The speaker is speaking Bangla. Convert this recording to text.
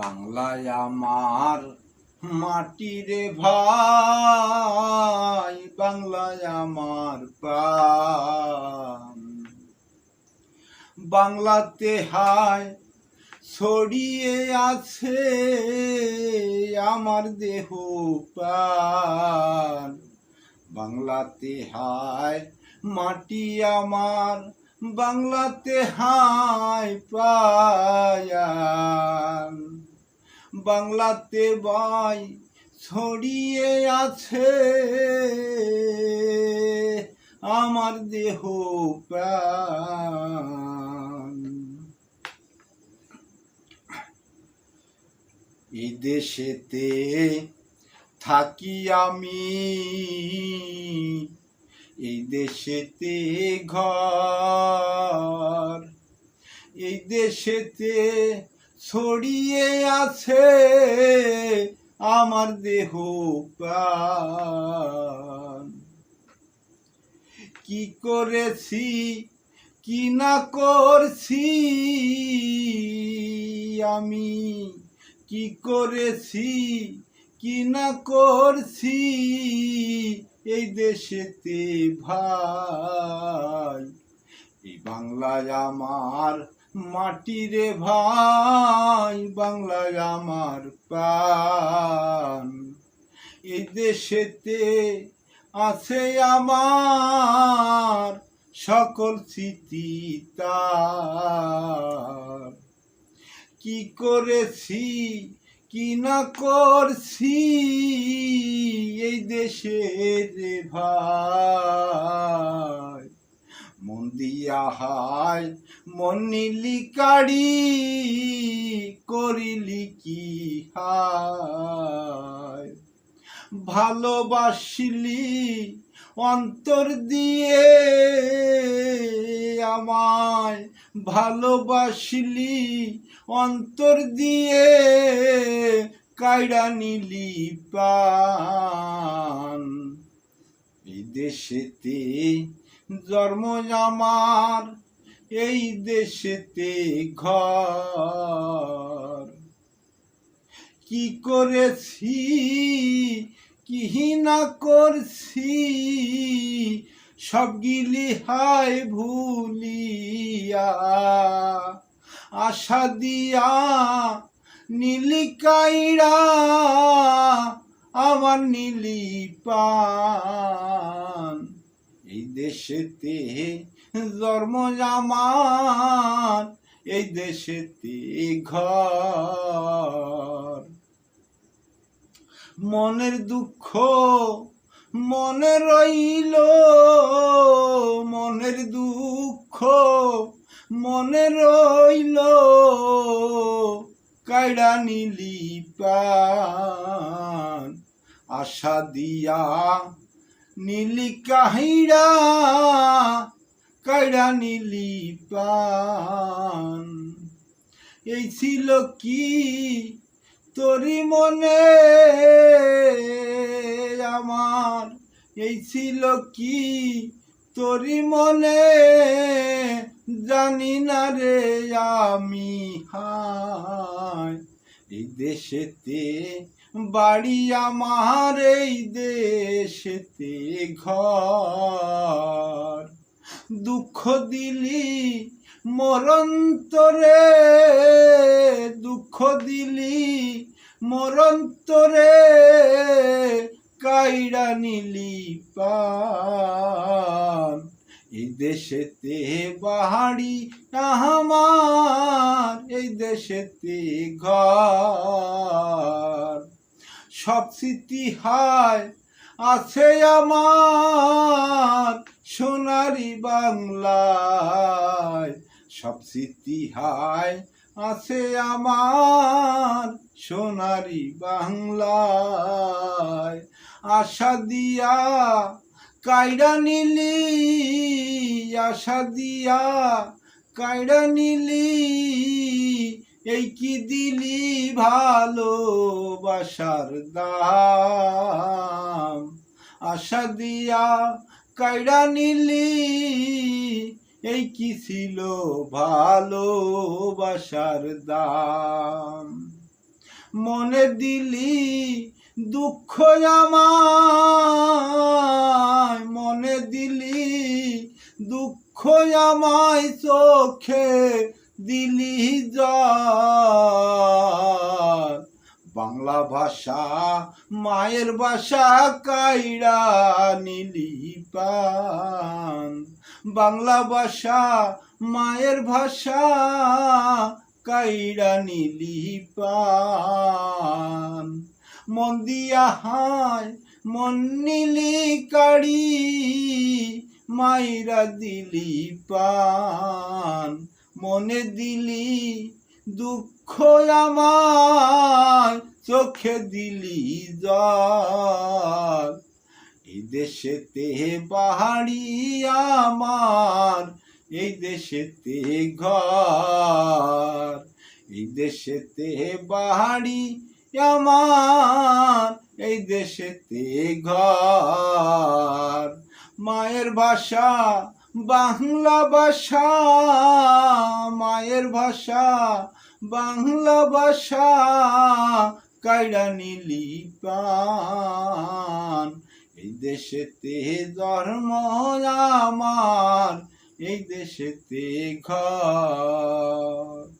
বাংলায় আমার মাটিরে ভাই, বাংলায় আমার বাংলাতে হায় ছড়িয়ে আছে আমার দেহ প্রাণ। বাংলাতে হায় মাটি আমার, বাংলাতে হায় পায়ান বাংলাতে বাই ছড়িয়ে আছে। আমার দেহ এই দেশেতে থাকি আমি। এই দেশেতে ঘর। এই দেশেতে ছড়িয়ে আছে আমার দেহ কি করেছি, কি না করছি, আমি কি করেছি, কি না করছি, এই দেশেতে ভাই। এই বাংলায় আমার মাটিরে ভাই, বাংলায় আমার প্রাণ। এই দেশেতে আছে আমার সকল স্মৃতি তার। কি করেছি, কি না করছি, এই দেশের ভাই। দিয়া হায়, মন নিলি কাড়ি করিলি কি হায়? ভালোবাসিলি অন্তর দিয়ে আমায়, ভালোবাসিলি অন্তর দিয়ে কায়রা নিলি পান এই দেশেতে জন্ম আমার এই দেশেতে ঘর। কি করেছি কি না করছি সবগিলি হায় ভুলিয়া। আশা দিয়া নীলি কাইড়া আমার নীলি পান এই দেশেতে জন্ম আমার এই দেশেতে ঘর। মনের দুঃখ মনে রইল, মনের দুঃখ মনে রইল কায়রা নিলি পান, আশা দিয়া নীলি কাহিরা কায়রা নিলি পান এই ছিল কি তোরি মনে? আমার এই ছিল কি তোরি মনে? জানি না রে আমি হায়। এই দেশেতে বাড়ি আমার এই দেশেতে ঘর। দুঃখ দিলি মরন্তরে, দুঃখ দিলি মরন্তরে কাইরা নিলি পান। এই দেশেতে বাহারি আমার, এই দেশেতে ঘর। সব স্মৃতি হায়। আছে আমার সোনারি বাংলায়। সব স্মৃতি হায়, আছে আমার সোনারি বাংলায়। আশা দিয়া কায়রা নিলি, আশা দিয়া কায়রা নিলি এই কি দিলি ভালোবাসার দাম? আশা দিয়া কায়রা নিলি, এই কি ছিল ভালোবাসার দাম? মনে দিলি দুঃখ আমায়, মনে দিলি দুঃখ আমায় চোখে দিলি বাংলা ভাষা মায়ের ভাষা কাইরা নিলি পান। বাংলা ভাষা মায়ের ভাষা কাইরা নিলি পান। মন দিয়া হায়, মন নিলি কাড়ি, মাইরা দিলি পান। মনে দিলি দুঃখ আমার, চোখে দিলি জল। এই দেশেতে পাহাড়ি আমার এই দেশেতে ঘর। এই দেশেতে পাহাড়ি আমার এই দেশেতে ঘর। মায়ের ভাষা বাংলা ভাষা, মায়ের ভাষা, বাংলা ভাষা কাইরা নিলি পান। এই দেশেতে ধর্ম আমার, এই দেশেতে ঘর।